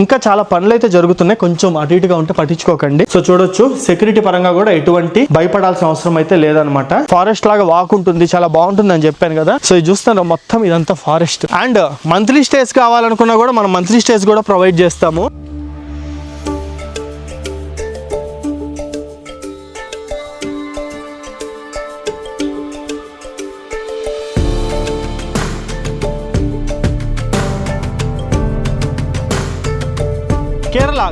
ఇంకా చాలా పనులు అయితే జరుగుతున్నాయి. కొంచెం అటు ఇటుగా ఉంటే పట్టించుకోకండి. సో చూడొచ్చు సెక్యూరిటీ పరంగా కూడా ఎటువంటి భయపడాల్సిన అవసరం అయితే లేదనమాట. ఫారెస్ట్ లాగా వాక్ ఉంటుంది చాలా బాగుంటుంది అని చెప్పాను కదా. సో ఇది చూస్తున్నారు మొత్తం ఇదంతా ఫారెస్ట్ అండ్ మంత్లీ స్టేస్ కావాలనుకున్నా కూడా మనం మంత్లీ స్టేస్ కూడా ప్రొవైడ్ చేస్తాము.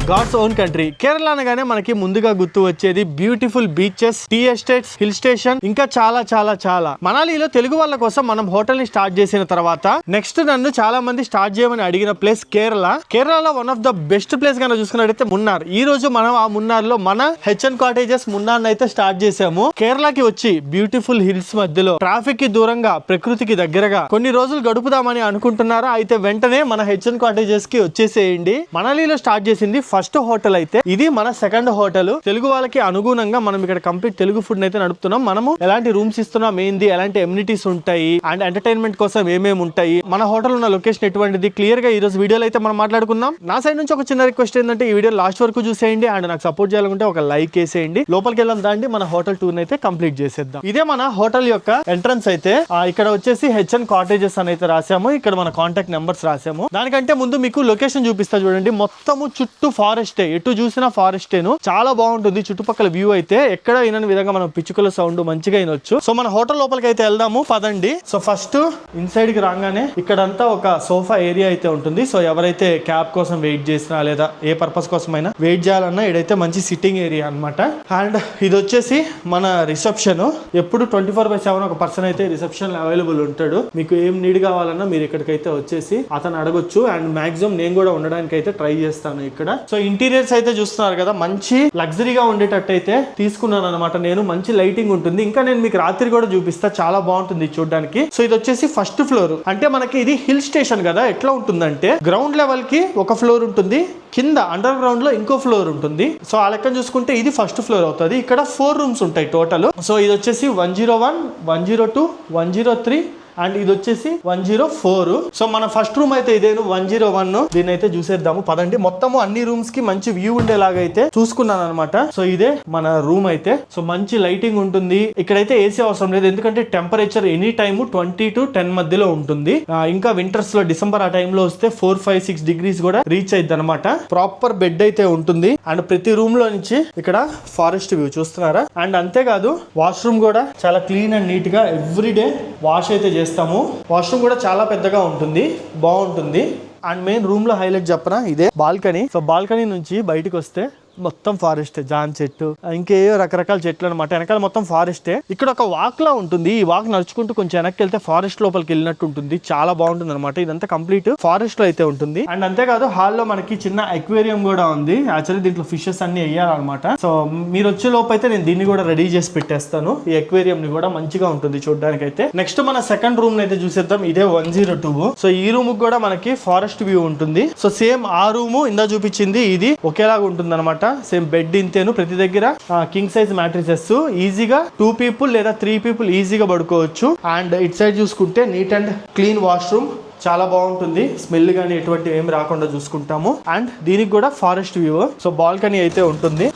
గాడ్స్ ఓన్ కంట్రీ కేరళ అనగానే మనకి ముందుగా గుర్తు వచ్చేది beautiful beaches tea estates hill station ఇంకా చాలా చాలా చాలా. మనాలిలో తెలుగు వాళ్ళ కోసం మనం హోటల్ని స్టార్ట్ చేసిన తర్వాత నెక్స్ట్ నన్ను చాలా మంది స్టార్ట్ చేయమని అడిగిన ప్లేస్ కేరళ కేరళలో వన్ ఆఫ్ ద బెస్ట్ ప్లేస్గా చూసుకున్నట్టయితే మున్నార్ ఈ రోజు మనం ఆ మున్నార్లో మన హెచ్ఎన్ కాటేజెస్ మున్నార్ అయితే స్టార్ట్ చేసాము కేరళకి వచ్చి బ్యూటిఫుల్ హిల్స్ మధ్యలో ట్రాఫిక్కి దూరంగా ప్రకృతికి దగ్గరగా కొన్ని రోజులు గడుపుదామని అనుకుంటున్నారా? అయితే వెంటనే మన హెచ్ఎన్ కాటేజెస్కి వచ్చేసేయండి. మనాలిలో స్టార్ట్ చేసింది ఫస్ట్ హోటల్ అయితే ఇది మన సెకండ్ హోటల్. తెలుగు వాళ్ళకి అనుగుణంగా మనం ఇక్కడ కంప్లీట్ తెలుగు ఫుడ్ అయితే నడుపుతున్నాం. మనము ఎలాంటి రూమ్స్ ఇస్తున్నాం ఏంది ఎలాంటి ఎమ్యూనిటీస్ ఉంటాయి అండ్ ఎంటర్టైన్మెంట్ కోసం ఏమేమి ఉంటాయి మన హోటల్ ఉన్న లొకేషన్ ఎటువంటిది క్లియర్గా ఈ రోజు వీడియోలో అయితే మనం మాట్లాడుకుందాం నా సైడ్ నుంచి ఒక చిన్న రిక్వెస్ట్ ఏంటంటే ఈ వీడియో లాస్ట్ వరకు చూసేయండి అండ్ నాకు సపోర్ట్ చేయాలనుకుంటే ఒక లైక్ వేసేయండి. లోపలికి వెళ్ళాం దాండి మన హోటల్ టూర్ అయితే కంప్లీట్ చేసేద్దాం. ఇదే మన హోటల్ యొక్క ఎంట్రన్స్ అయితే ఇక్కడ వచ్చేసి హెచ్ఎన్ కాటేజెస్ అని అయితే రాసాము ఇక్కడ మన కాంటాక్ట్ నెంబర్స్ రాసాము దానికంటే ముందు మీకు లొకేషన్ చూపిస్తా చూడండి. మొత్తము చుట్టూ ఫారెస్టే ఎటు చూసినా ఫారెస్టేను చాలా బాగుంటుంది చుట్టుపక్కల వ్యూ అయితే. ఎక్కడ వినని విధంగా మనం పిచ్చుకల సౌండ్ మంచిగా వినొచ్చు. సో మన హోటల్ లోపలికి అయితే వెళ్దాము పదండి. సో ఫస్ట్ ఇన్సైడ్కి రాగానే ఇక్కడంతా ఒక సోఫా ఏరియా అయితే ఉంటుంది. సో ఎవరైతే క్యాబ్ కోసం వెయిట్ చేసినా లేదా ఏ పర్పస్ కోసమైనా వెయిట్ చేయాలన్నా ఇదైతే మంచి సిట్టింగ్ ఏరియా అన్నమాట. అండ్ ఇది వచ్చేసి మన రిసెప్షన్ ఎప్పుడు ట్వంటీ ఫోర్ బై సెవెన్ ఒక పర్సన్ అయితే రిసెప్షన్ అవైలబుల్ ఉంటాడు. మీకు ఏం నీడ్ కావాలన్నా మీరు ఇక్కడికైతే వచ్చేసి అతను అడగొచ్చు. అండ్ మాక్సిమం నేను కూడా ఉండడానికి అయితే ట్రై చేస్తాను ఇక్కడ. సో ఇంటీరియర్స్ అయితే చూస్తున్నారు కదా మంచి లగ్జరీగా ఉండేటట్టు అయితే తీసుకున్నాను అనమాట నేను మంచి లైటింగ్ ఉంటుంది. ఇంకా నేను మీకు రాత్రి కూడా చూపిస్తా. చాలా బాగుంటుంది చూడడానికి. సో ఇది వచ్చేసి ఫస్ట్ ఫ్లోర్. అంటే మనకి ఇది హిల్ స్టేషన్ కదా. ఎట్లా ఉంటుందంటే గ్రౌండ్ లెవెల్కి ఒక ఫ్లోర్ ఉంటుంది. కింద అండర్ గ్రౌండ్లో ఇంకో ఫ్లోర్ ఉంటుంది. సో ఆ లెక్కన చూసుకుంటే ఇది ఫస్ట్ ఫ్లోర్ అవుతుంది. ఇక్కడ ఫోర్ రూమ్స్ ఉంటాయి టోటల్. సో ఇది వచ్చేసి one zero one one zero two one zero three and ఇది వచ్చేసి వన్ జీరో ఫోర్. సో మన ఫస్ట్ రూమ్ అయితే ఇదేను వన్ జీరో వన్. దీన్ని అయితే చూసేద్దాము. పదండి. మొత్తము అన్ని రూమ్స్కి మంచి వ్యూ ఉండేలాగా అయితే చూసుకున్నాను అనమాట సో ఇదే మన రూమ్ అయితే. సో మంచి లైటింగ్ ఉంటుంది. ఇక్కడైతే ఏసీ అవసరం లేదు. ఎందుకంటే temperature any time twenty to ten మధ్యలో ఉంటుంది. ఇంకా వింటర్స్లో డిసెంబర్ ఆ టైంలో వస్తే ఫోర్ ఫైవ్ సిక్స్ డిగ్రీస్ కూడా రీచ్ అయింది అనమాట ప్రాపర్ బెడ్ అయితే ఉంటుంది. అండ్ ప్రతి రూమ్లో నుంచి ఇక్కడ ఫారెస్ట్ వ్యూ చూస్తున్నారా? అండ్ అంతేకాదు వాష్రూమ్ కూడా చాలా క్లీన్ అండ్ నీట్గా ఎవ్రీ డే వాష్ అయితే చేస్తాము. వాష్రూమ్ కూడా చాలా పెద్దగా ఉంటుంది బాగుంటుంది. అండ్ మెయిన్ రూమ్లో హైలైట్ చెప్పనా ఇదే బాల్కనీ. సో బాల్కనీ నుంచి బయటకు వస్తే మొత్తం ఫారెస్ట్ జాన్ చెట్టు ఇంకేయో రకరకాల చెట్లు అనమాట వెనకాల మొత్తం ఫారెస్టే ఇక్కడ ఒక వాక్ లా ఉంటుంది. ఈ వాక్ నడుచుకుంటూ కొంచెం వెనక్కి వెళ్తే ఫారెస్ట్ లోపలికి వెళ్ళినట్టు ఉంటుంది. చాలా బాగుంటుంది అనమాట ఇదంతా కంప్లీట్ ఫారెస్ట్లో అయితే ఉంటుంది. అండ్ అంతేకాదు హాల్లో మనకి చిన్న ఎక్వేరియం కూడా ఉంది. యాక్చువల్లీ దీంట్లో ఫిషెస్ అన్ని వేయాలన్నమాట. సో మీరు వచ్చే లోపు అయితే నేను దీన్ని కూడా రెడీ చేసి పెట్టేస్తాను. ఈ ఎక్వేరియం ని కూడా మంచిగా ఉంటుంది చూడడానికి అయితే నెక్స్ట్ మన సెకండ్ రూమ్ అయితే చూసేద్దాం. ఇదే వన్ జీరో టూ సో ఈ రూమ్ కూడా మనకి ఫారెస్ట్ వ్యూ ఉంటుంది. సో సేమ్ ఆ రూమ్ ఇందా చూపించింది. ఇది ఒకేలాగా ఉంటుంది అనమాట సేమ్ బెడ్ ఇంతేను ప్రతి దగ్గర. కింగ్ సైజ్ మ్యాట్రిసెస్ ఈజీగా టూ పీపుల్ లేదా త్రీ పీపుల్ ఈజీగా పడుకోవచ్చు. అండ్ ఇట్ సైడ్ చూసుకుంటే నీట్ అండ్ క్లీన్ వాష్రూమ్ చాలా బాగుంటుంది. స్మెల్ కానీ ఎటువంటి ఏం రాకుండా చూసుకుంటాము. అండ్ దీనికి కూడా ఫారెస్ట్ వ్యూ సో బాల్కనీ అయితే ఉంటుంది.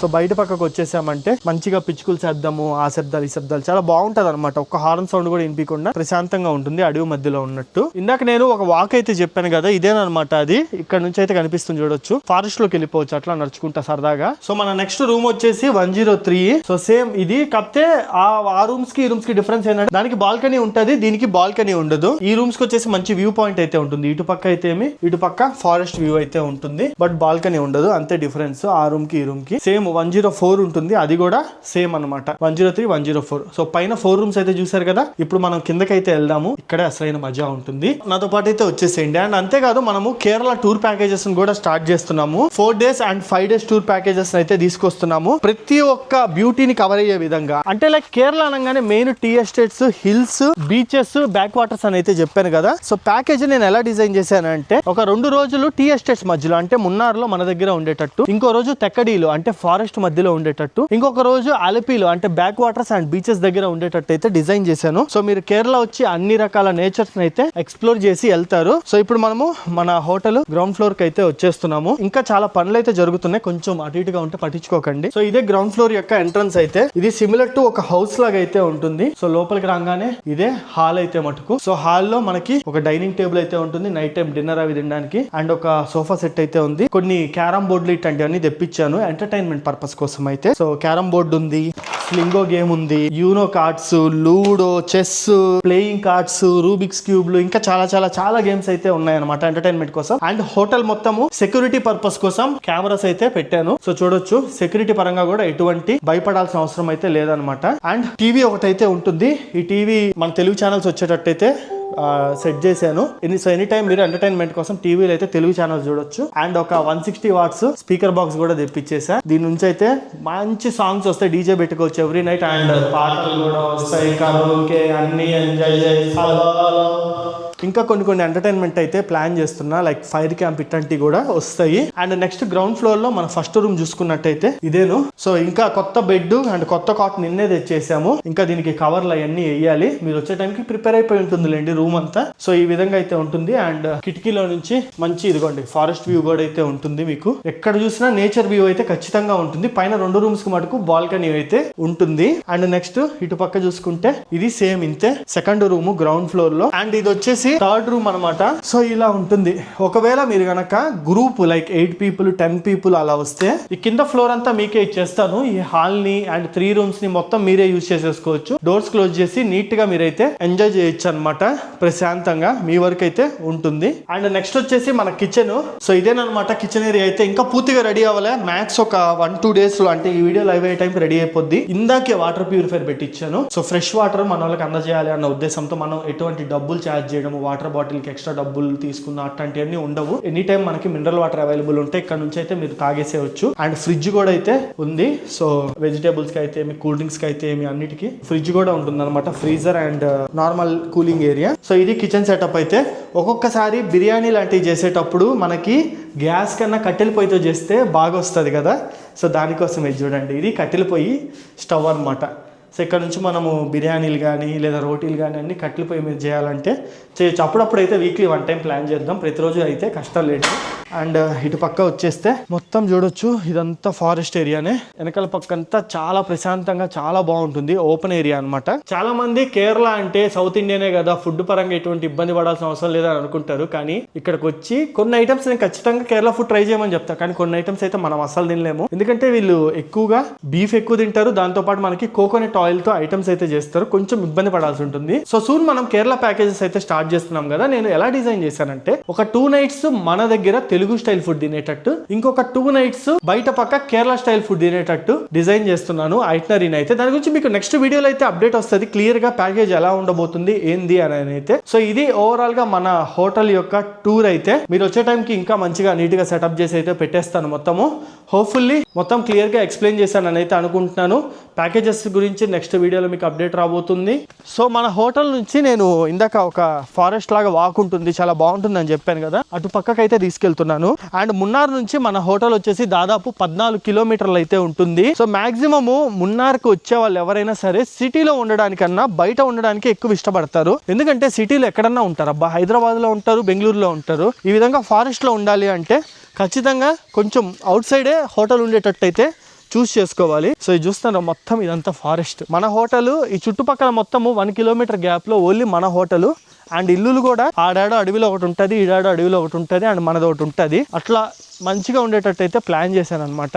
సో బయట పక్కకు వచ్చేసామంటే మంచిగా పిచ్చుకులు శబ్దము ఆ శబ్దాలు ఈ శబ్దాలు చాలా బాగుంటది అనమాట ఒక్క హార్న్ సౌండ్ కూడా వినిపించకుండా ప్రశాంతంగా ఉంటుంది అడవి మధ్యలో ఉన్నట్టు. ఇందాక నేను ఒక వాక్ అయితే చెప్పాను కదా ఇదేనమాట అది. ఇక్కడ నుంచి అయితే కనిపిస్తుంది చూడొచ్చు. ఫారెస్ట్లోకి వెళ్ళిపోవచ్చు అట్లా నడుచుకుంటా సరదాగా. సో మన నెక్స్ట్ రూమ్ వచ్చేసి one zero three so same ఇది. కాకపోతే ఆ ఆ రూమ్స్కి ఈ రూమ్స్కి డిఫరెన్స్ ఏంటంటే దానికి బాల్కనీ ఉంటది దీనికి బాల్కనీ ఉండదు. ఈ రూమ్స్కి వచ్చేసి మంచి వ్యూ పాయింట్ అయితే ఉంటుంది. ఇటు పక్క అయితే ఏమి? ఇటు పక్క ఫారెస్ట్ వ్యూ అయితే ఉంటుంది. బట్ బాల్కనీ ఉండదు అంతే డిఫరెన్స్ ఆ రూమ్కి ఈ రూమ్కి. సేమ్ వన్ జీరో ఫోర్ ఉంటుంది అది కూడా సేమ్ అనమాట one zero three one zero four so పైన ఫోర్ రూమ్స్ అయితే చూసారు కదా? ఇప్పుడు మనం కిందకైతే వెళ్దాము. ఇక్కడే అసలైన మజా ఉంటుంది. నాతో పాటు అయితే వచ్చేసేయండి. అండ్ అంతేకాదు మనము కేరళ టూర్ ప్యాకేజెస్ కూడా స్టార్ట్ చేస్తున్నాము. Four days and five days tour packages అయితే తీసుకొస్తున్నాము. ప్రతి ఒక్క బ్యూటీని కవర్ అయ్యే విధంగా. అంటే లైక్ కేరళ అనగానే main tea estates hills beaches backwaters అని అయితే చెప్పాను కదా. సో ప్యాకేజ్ నేను ఎలా డిజైన్ చేశానంటే ఒక రెండు రోజులు టీ ఎస్టేట్స్ మధ్యలో అంటే మున్నార్లో మన దగ్గర ఉండేటట్టు ఇంకో రోజు తెక్కడీలు అంటే ఫారెస్ట్ ఫారెస్ట్ మధ్యలో ఉండేటట్టు. ఇంకొక రోజు అలపిలో అంటే బ్యాక్ వాటర్స్ అండ్ బీచెస్ దగ్గర ఉండేటట్టు అయితే డిజైన్ చేశాను. సో మీరు కేరళ వచ్చి అన్ని రకాల నేచర్స్ అయితే ఎక్స్ప్లోర్ చేసి వెళ్తారు. సో ఇప్పుడు మనము మన హోటల్ గ్రౌండ్ ఫ్లోర్కి అయితే వచ్చేస్తున్నాము. ఇంకా చాలా పనులు అయితే జరుగుతున్నాయి. కొంచెం అటు ఇటుగా ఉంటే పట్టించుకోకండి. సో ఇదే గ్రౌండ్ ఫ్లోర్ యొక్క ఎంట్రన్స్ అయితే. ఇది సిమిలర్ టు ఒక హౌస్ లాగా అయితే ఉంటుంది. సో లోపలికి రాగానే ఇదే హాల్ అయితే మటుకు. సో హాల్లో మనకి ఒక డైనింగ్ టేబుల్ అయితే ఉంటుంది. నైట్ టైం డిన్నర్ అవి తినడానికి. అండ్ ఒక సోఫా సెట్ అయితే ఉంది. కొన్ని క్యారమ్ బోర్డులు ఇట్లాంటివన్నీ తెప్పించాను. ఎంటర్టైన్మెంట్ పర్పస్ కోసం అయితే సో క్యారమ్ బోర్డు ఉంది స్లింగో గేమ్ ఉంది Uno cards Ludo chess playing cards Rubik's క్యూబ్లు ఇంకా చాలా చాలా చాలా గేమ్స్ అయితే ఉన్నాయన్నమాట ఎంటర్టైన్మెంట్ కోసం. అండ్ హోటల్ మొత్తము సెక్యూరిటీ పర్పస్ కోసం కెమెరాస్ అయితే పెట్టాను. సో చూడొచ్చు సెక్యూరిటీ పరంగా కూడా ఎటువంటి భయపడాల్సిన అవసరం అయితే లేదనమాట అండ్ టీవీ ఒకటైతే ఉంటుంది. ఈ టీవీ మన తెలుగు ఛానల్స్ వచ్చేటట్టయితే సెట్ చేశాను. సో ఎనీ టైం మీరు ఎంటర్టైన్మెంట్ కోసం టీవీలో అయితే తెలుగు ఛానల్ చూడొచ్చు. అండ్ ఒక one sixty watts speaker box కూడా తెప్పించేసా దీని నుంచి అయితే మంచి సాంగ్స్ వస్తాయి. డీజే పెట్టుకోవచ్చు ఎవ్రీ నైట్ అండ్ పాటలు కూడా వస్తాయి. కరోకే అన్ని ఎంజాయ్ చేసి ఇంకా కొన్ని కొన్ని ఎంటర్టైన్మెంట్ అయితే ప్లాన్ చేస్తున్నా లైక్ ఫైర్ క్యాంప్ ఇట్లాంటివి కూడా వస్తాయి. అండ్ నెక్స్ట్ గ్రౌండ్ ఫ్లోర్లో మన ఫస్ట్ రూమ్ చూసుకున్నట్టయితే ఇదేను. సో ఇంకా కొత్త బెడ్ అండ్ కొత్త కాట్ నిన్నే తెచ్చేసాము. ఇంకా దీనికి కవర్లు అవన్నీ వేయాలి. మీరు వచ్చే టైంకి ప్రిపేర్ అయిపోయి ఉంటుందిలేండి రూమ్ అంతా. సో ఈ విధంగా అయితే ఉంటుంది. అండ్ కిటికీలో నుంచి మంచి ఇదిగోండి ఫారెస్ట్ వ్యూ కూడా అయితే ఉంటుంది మీకు. ఎక్కడ చూసినా నేచర్ వ్యూ అయితే ఖచ్చితంగా ఉంటుంది. పైన రెండు రూమ్స్కి మటుకు బాల్కనీ అయితే ఉంటుంది. అండ్ నెక్స్ట్ ఇటు పక్క చూసుకుంటే ఇది సేమ్ ఇంతే. సెకండ్ రూమ్ గ్రౌండ్ ఫ్లోర్లో. అండ్ ఇది వచ్చేసి థర్డ్ రూమ్ అన్నమాట. సో ఇలా ఉంటుంది. ఒకవేళ మీరు గనక group like eight people ten people అలా వస్తే ఈ కింద ఫ్లోర్ అంతా మీకే ఇచ్చేస్తాను. ఈ హాల్ని అండ్ త్రీ రూమ్స్ని మొత్తం మీరే యూజ్ చేసేసుకోవచ్చు. డోర్స్ క్లోజ్ చేసి నీట్గా మీరైతే ఎంజాయ్ చేయొచ్చు అనమాట ప్రశాంతంగా మీ వరకు అయితే ఉంటుంది. అండ్ నెక్స్ట్ వచ్చేసి మన కిచెన్ సో ఇదేనమాట కిచెన్ ఏరియా అయితే ఇంకా పూర్తిగా రెడీ అవ్వలే. మ్యాక్స్ ఒక వన్ టూ డేస్లో అంటే ఈ వీడియో లైవ్ అయ్యే టైం రెడీ అయిపోద్ది. ఇందాకే వాటర్ ప్యూరిఫైర్ పెట్టించాను సో ఫ్రెష్ వాటర్ మన వాళ్ళకి అందజేయాలి అన్న ఉద్దేశంతో మనం ఎటువంటి డబ్బులు ఛార్జ్ చేయడం వాటర్ బాటిల్కి ఎక్స్ట్రా డబ్బులు తీసుకున్న అట్లాంటివన్నీ ఉండవు. ఎనీ టైం మనకి మినరల్ వాటర్ అవైలబుల్ ఉంటాయి ఇక్కడ నుంచి అయితే మీరు తాగేసేయచ్చు. అండ్ ఫ్రిడ్జ్ కూడా అయితే ఉంది. సో వెజిటేబుల్స్కి అయితే కూల్ డ్రింక్స్కి అయితే ఏమి అన్నిటికీ ఫ్రిడ్జ్ కూడా ఉంటుంది అనమాట freezer and normal cooling area so ఇది కిచెన్ సెటప్ అయితే. ఒక్కొక్కసారి బిర్యానీ లాంటివి చేసేటప్పుడు మనకి గ్యాస్ కన్నా కట్టెల పొయ్యితో చేస్తే బాగా వస్తుంది కదా. సో దానికోసం ఇది చూడండి. ఇది కట్టెల పొయ్యి స్టవ్ అనమాట సో ఇక్కడ నుంచి మనము బిర్యానీలు కానీ లేదా రోటీలు కానీ అన్ని కట్టెల పొయ్యి మీద చేయాలంటే చేయొచ్చు. అప్పుడప్పుడు అయితే వీక్లీ వన్ టైం ప్లాన్ చేద్దాం. ప్రతిరోజు అయితే కష్టం లేదు. అండ్ ఇటు పక్క వచ్చేస్తే మొత్తం చూడొచ్చు ఇదంతా ఫారెస్ట్ ఏరియానే వెనకాల పక్క అంతా చాలా ప్రశాంతంగా చాలా బాగుంటుంది ఓపెన్ ఏరియా అన్నమాట. చాలా మంది కేరళ అంటే సౌత్ ఇండియానే కదా ఫుడ్ పరంగా ఎటువంటి ఇబ్బంది పడాల్సిన అవసరం లేదని అనుకుంటారు. కానీ ఇక్కడికి వచ్చి కొన్ని ఐటమ్స్ నేను ఖచ్చితంగా కేరళ ఫుడ్ ట్రై చేయమని చెప్తా. కానీ కొన్ని ఐటమ్స్ అయితే మనం అసలు తినలేము. ఎందుకంటే వీళ్ళు ఎక్కువగా బీఫ్ ఎక్కువ తింటారు. దాంతో పాటు మనకి కోకోనట్ ఆయిల్తో ఐటమ్స్ అయితే చేస్తారు. కొంచెం ఇబ్బంది పడాల్సి ఉంటుంది. సో సూన్ మనం కేరళ ప్యాకేజెస్ అయితే స్టార్ట్ చేస్తున్నాం కదా. నేను ఎలా డిజైన్ చేశానంటే ఒక టూ నైట్స్ మన దగ్గర తెలుగు స్టైల్ ఫుడ్ తినేటట్టు. ఇంకొక టూ నైట్స్ బయట పక్క కేరళ స్టైల్ ఫుడ్ తినేటట్టు డిజైన్ చేస్తున్నాను ఐటనరీని అయితే. దాని గురించి మీకు నెక్స్ట్ వీడియోలో అయితే అప్డేట్ వస్తుంది. క్లియర్గా ప్యాకేజ్ ఎలా ఉండబోతుంది ఏంది అని అయితే. సో ఇది ఓవరాల్గా మన హోటల్ యొక్క టూర్ అయితే. మీరు వచ్చే టైంకి ఇంకా మంచిగా నీట్గా సెటప్ చేసి అయితే పెట్టేస్తాను మొత్తము. హోప్ఫుల్లీ మొత్తం క్లియర్గా ఎక్స్ప్లెయిన్ చేశాను అని అయితే అనుకుంటున్నాను. ప్యాకేజెస్ గురించి నెక్స్ట్ వీడియోలో మీకు అప్డేట్ రాబోతుంది. సో మన హోటల్ నుంచి నేను ఇందాక ఒక ఫారెస్ట్ లాగా వాక్ ఉంటుంది. చాలా బాగుంటుంది అని చెప్పాను కదా. అటు పక్కకైతే అయితే అనుకుంటున్నాను. అండ్ మున్నార్ నుంచి మన హోటల్ వచ్చేసి దాదాపు పద్నాలుగు కిలోమీటర్లు అయితే ఉంటుంది. సో మాక్సిమము మున్నార్కు వచ్చే వాళ్ళు ఎవరైనా సరే సిటీలో ఉండడానికన్నా బయట ఉండడానికి ఎక్కువ ఇష్టపడతారు. ఎందుకంటే సిటీలో ఎక్కడన్నా ఉంటారు. అబ్బా హైదరాబాద్లో ఉంటారు బెంగళూరులో ఉంటారు. ఈ విధంగా ఫారెస్ట్లో ఉండాలి అంటే ఖచ్చితంగా కొంచెం అవుట్ సైడే హోటల్ ఉండేటట్టు అయితే చూస్ చేసుకోవాలి. సో ఇది చూస్తున్నారు మొత్తం ఇదంతా ఫారెస్ట్. మన హోటల్ ఈ చుట్టుపక్కల మొత్తము వన్ కిలోమీటర్ గ్యాప్లో ఓన్లీ మన హోటల్. అండ్ ఇల్లులు కూడా ఆడాడో అడవిలో ఒకటి ఉంటుంది ఈడాడో అడవిలో ఒకటి ఉంటుంది అండ్ మనది ఒకటి ఉంటుంది. అట్లా మంచిగా ఉండేటట్టు అయితే ప్లాన్ చేశాను అనమాట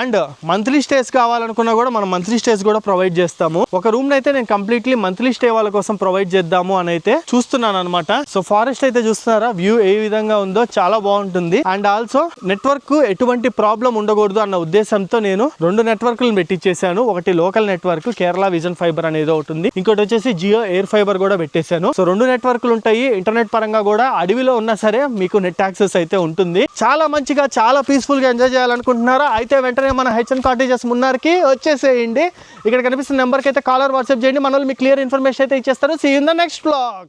అండ్ మంత్లీ స్టేస్ కావాలనుకున్నా కూడా మనం మంత్లీ స్టేస్ కూడా ప్రొవైడ్ చేస్తాము. ఒక రూమ్ అయితే నేను కంప్లీట్లీ మంత్లీ స్టే వాళ్ళ కోసం ప్రొవైడ్ చేద్దాము అని అయితే చూస్తున్నాను అనమాట సో ఫారెస్ట్ అయితే చూస్తున్నారా? వ్యూ ఏ విధంగా ఉందో చాలా బాగుంటుంది. అండ్ ఆల్సో నెట్వర్క్ ఎటువంటి ప్రాబ్లం ఉండకూడదు అన్న ఉద్దేశంతో నేను రెండు నెట్వర్క్లను పెట్టించేసాను ఒకటి local network Kerala Vision fibre అనేది ఒకటి ఉంది. ఇంకోటి వచ్చేసి జియో ఎయిర్ ఫైబర్ కూడా పెట్టేశాను. సో రెండు నెట్వర్క్లు ఉంటాయి. ఇంటర్నెట్ పరంగా కూడా అడవిలో ఉన్నా సరే మీకు నెట్ యాక్సెస్ అయితే ఉంటుంది. చాలా మంచిగా చాలా పీస్ఫుల్గా ఎంజాయ్ చేయాలనుకుంటున్నారా? అయితే వెంటనే మన హెచ్ఎన్ కాటేజెస్ మున్నార్కి వచ్చేసేయండి. ఇక్కడ కనిపిస్తున్న నెంబర్కి అయితే కాలర్ వాట్సాప్ చేయండి. మన మీకు క్లియర్ ఇన్ఫర్మేషన్ అయితే ఇచ్చేస్తారు. See in the next blog